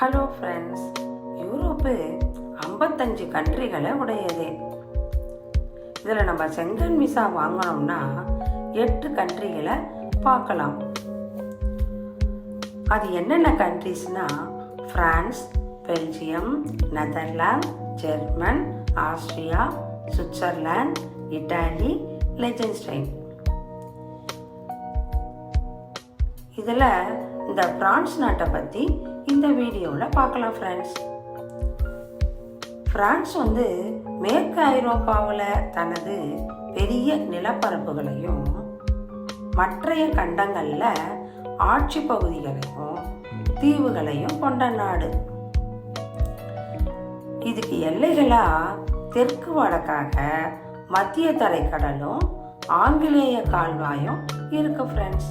Hello friends Europe ஐம்பத்தஞ்சு கண்ட்ரிகளை உடையது. இதில் நம்ம செங்கன் விசா வாங்கினோம்னா எட்டு கண்ட்ரிகளை பார்க்கலாம். அது என்னென்ன கண்ட்ரிஸ்னா France Belgium Netherlands German Austria Switzerland Italy Liechtenstein. இதில் இந்த பிரான்ஸ் நாட்டை பற்றி இந்த வீடியோவில் பார்க்கலாம் ஃப்ரெண்ட்ஸ் பிரான்ஸ் வந்து மேற்கு ஐரோப்பாவில் தனது பெரிய நிலப்பரப்புகளையும் மற்றைய கண்டங்களில் ஆட்சி பகுதிகளையும் தீவுகளையும் கொண்ட நாடு. இதுக்கு எல்லைகளா தெற்கு வடக்காக மத்திய தரைக்கடலும் ஆங்கிலேய கால்வாயும் இருக்கு ஃப்ரெண்ட்ஸ்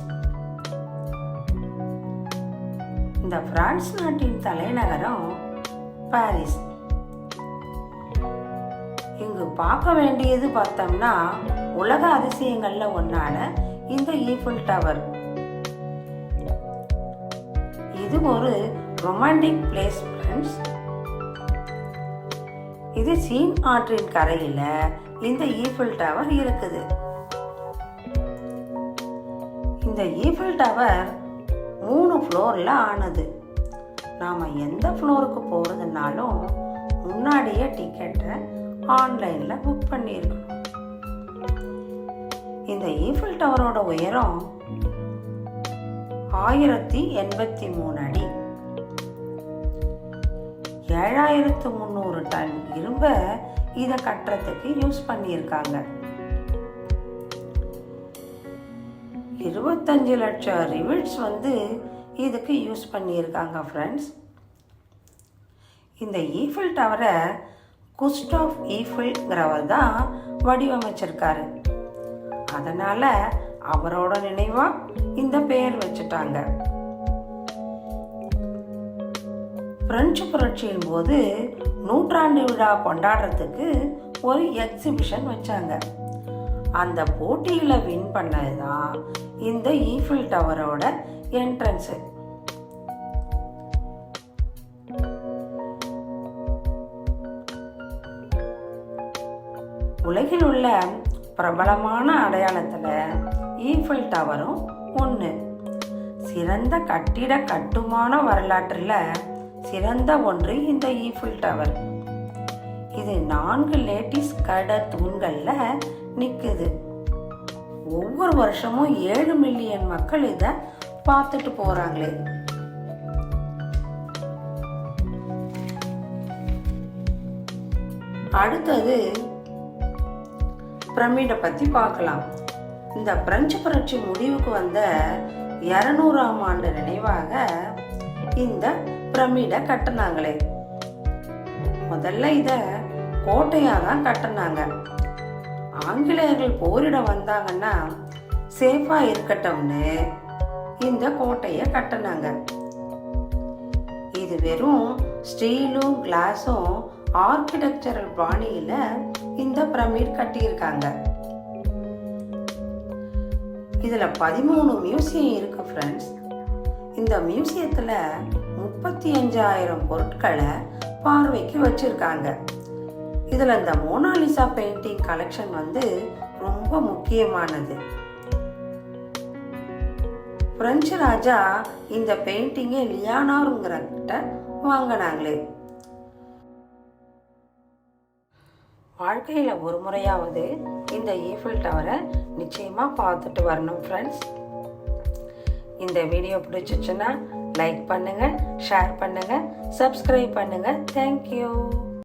இந்த பிரான்ஸ் நாட்டின் தலைநகரம் பாரிஸ். இங்கு பார்க்க வேண்டியது பார்த்தோம்னா உலக அதிசயங்கள்ல ஒன்னான இந்த ஈஃபில் டவர். இது ஒரு ரொமான்டிக் பிளேஸ் ஃப்ரெண்ட்ஸ். இது சீன் ஆற்றின் கரையில இந்த ஈஃபில் டவர் இருக்குது. இந்த ஈஃபில் டவர் மூணு ஃப்ளோரில் ஆனது. நாம் எந்த ஃப்ளோருக்கு போகிறதுனாலும் முன்னாடியே டிக்கெட்டை ஆன்லைனில் புக் பண்ணியிருக்கணும் இந்த ஈஃபில் டவரோட உயரம் ஆயிரத்தி எண்பத்தி மூணு அடி. ஏழாயிரத்து முந்நூறு டன் இரும்பை இதை கட்டுறதுக்கு யூஸ் பண்ணியிருக்காங்க இருபத்தஞ்சு லட்சம் ரிவிட்ஸ் வந்து இதுக்கு யூஸ் பண்ணியிருக்காங்க ஃப்ரெண்ட்ஸ் இந்த ஈஃபில் டவரை குஸ்டாஃப் ஈஃபில்ங்கிறவர் தான் வடிவமைச்சிருக்காரு. அதனால் அவரோட நினைவாக இந்த பெயர் வச்சுட்டாங்க. பிரெஞ்சு புரட்சியின் போது நூற்றாண்டு விழா கொண்டாடுறதுக்கு ஒரு எக்ஸிபிஷன் வச்சாங்க. அந்த போட்டியில் வின் பண்ணது? தான் இந்த ஈஃபில் டவரோட என்ட்ரன்ஸு உலகில் உள்ள பிரபலமான அடையாளத்தில் ஈஃபில் டவரும் ஒன்று சிறந்த கட்டிட கட்டுமான வரலாற்றில் சிறந்த ஒன்று இந்த ஈஃபில் டவர் இது நான்கு லேட்டிஸ் கட தூண்களில் நிற்குது ஒவ்வொரு வருஷமும் ஏழு மில்லியன் மக்கள் இதை பார்த்துட்டு போகிறாங்களே அடுத்தது பிரமிடை பற்றி பார்க்கலாம். இந்த பிரெஞ்சு புரட்சி முடிவுக்கு வந்த இரநூறாம் ஆண்டு நினைவாக இந்த பிரமிடை கட்டினாங்களே. முதல்ல இதை கோட்டையாக தான் கட்டினாங்க. ஆங்கிலேயர்கள் போரிட வந்தாங்கன்னா சேஃபாக இருக்கட்டும்னு இந்த கோட்டையை கட்டினாங்க. இது வெறும் ஸ்டீலும் கிளாஸும் ஆர்கிடெக்சரல் பாணியில் இந்த பிரமிட் கட்டியிருக்காங்க. இதில் பதிமூணு மியூசியம் இருக்கு ஃப்ரெண்ட்ஸ் இந்த மியூசியத்தில் முப்பத்தி அஞ்சாயிரம் பொருட்களை பார்வைக்கு வச்சுருக்காங்க. இதில் இந்த மோனாலிசா பெயிண்டிங் கலெக்ஷன் வந்து ரொம்ப முக்கியமானது. பிரெஞ்சு ராஜா இந்த பெயிண்டிங்கை லியானாருங்கிறக்கிட்ட வாங்கினாங்களே. வாழ்க்கையில் ஒரு முறையாவது இந்த ஈஃபில் டவரை நிச்சயமாக பார்த்துட்டு வரணும் ஃப்ரெண்ட்ஸ் இந்த வீடியோ பிடிச்சிச்சுன்னா லைக் பண்ணுங்கள் ஷேர் பண்ணுங்கள் சப்ஸ்கிரைப் பண்ணுங்கள் தேங்க்யூ